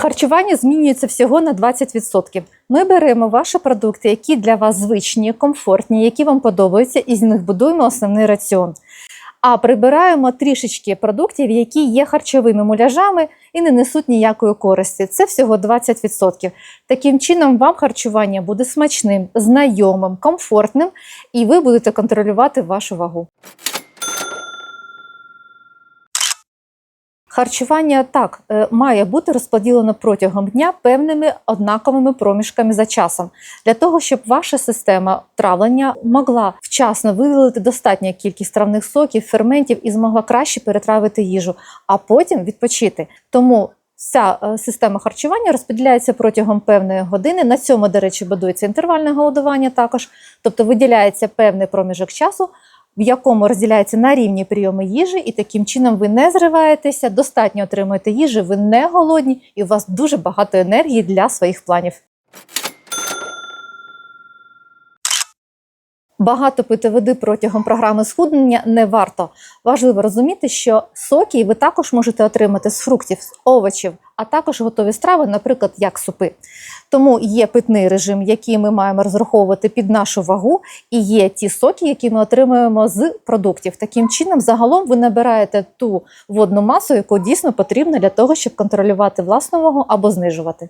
Харчування змінюється всього на 20%. Ми беремо ваші продукти, які для вас звичні, комфортні, які вам подобаються, і з них будуємо основний раціон. А прибираємо трішечки продуктів, які є харчовими муляжами і не несуть ніякої користі. Це всього 20%. Таким чином, вам харчування буде смачним, знайомим, комфортним, і ви будете контролювати вашу вагу. Харчування так е, має бути розподілено протягом дня певними однаковими проміжками за часом, для того, щоб ваша система травлення могла вчасно видалити достатню кількість травних соків, ферментів і змогла краще перетравити їжу, а потім відпочити. Тому Ця е, система харчування розподіляється протягом певної години. На цьому, до речі, будується інтервальне голодування також, тобто виділяється певний проміжок часу, в якому розділяється на рівні прийоми їжі, і таким чином ви не зриваєтеся, достатньо отримуєте їжі, ви не голодні, і у вас дуже багато енергії для своїх планів. Багато пити води протягом програми схуднення не варто. Важливо розуміти, що соки ви також можете отримати з фруктів, з овочів, а також готові страви, наприклад, як супи. Тому є питний режим, який ми маємо розраховувати під нашу вагу, і є ті соки, які ми отримуємо з продуктів. Таким чином, загалом ви набираєте ту водну масу, яку дійсно потрібно для того, щоб контролювати власну вагу або знижувати.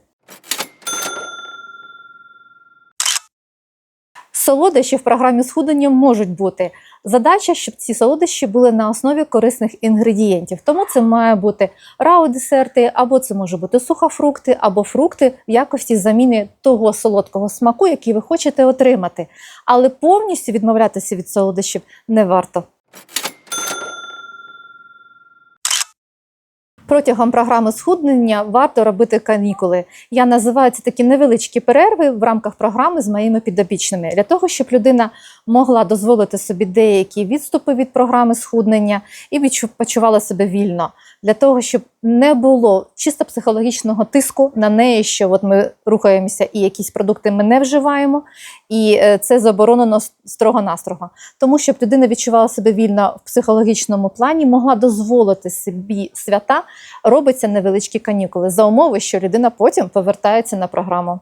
Солодощі в програмі схудення можуть бути. Задача, щоб ці солодощі були на основі корисних інгредієнтів. Тому це має бути рау-десерти, або це може бути сухофрукти, або фрукти в якості заміни того солодкого смаку, який ви хочете отримати. Але повністю відмовлятися від солодощів не варто. Протягом програми схуднення варто робити канікули. Я називаю це такі невеличкі перерви в рамках програми з моїми підопічними для того, щоб людина могла дозволити собі деякі відступи від програми схуднення і почувала себе вільно. Для того, щоб не було чисто психологічного тиску на неї, що от ми рухаємося і якісь продукти ми не вживаємо, і е, це заборонено строго-настрого. Тому щоб людина відчувала себе вільно в психологічному плані, могла дозволити собі свята, робиться невеличкі канікули за умови, що людина потім повертається на програму.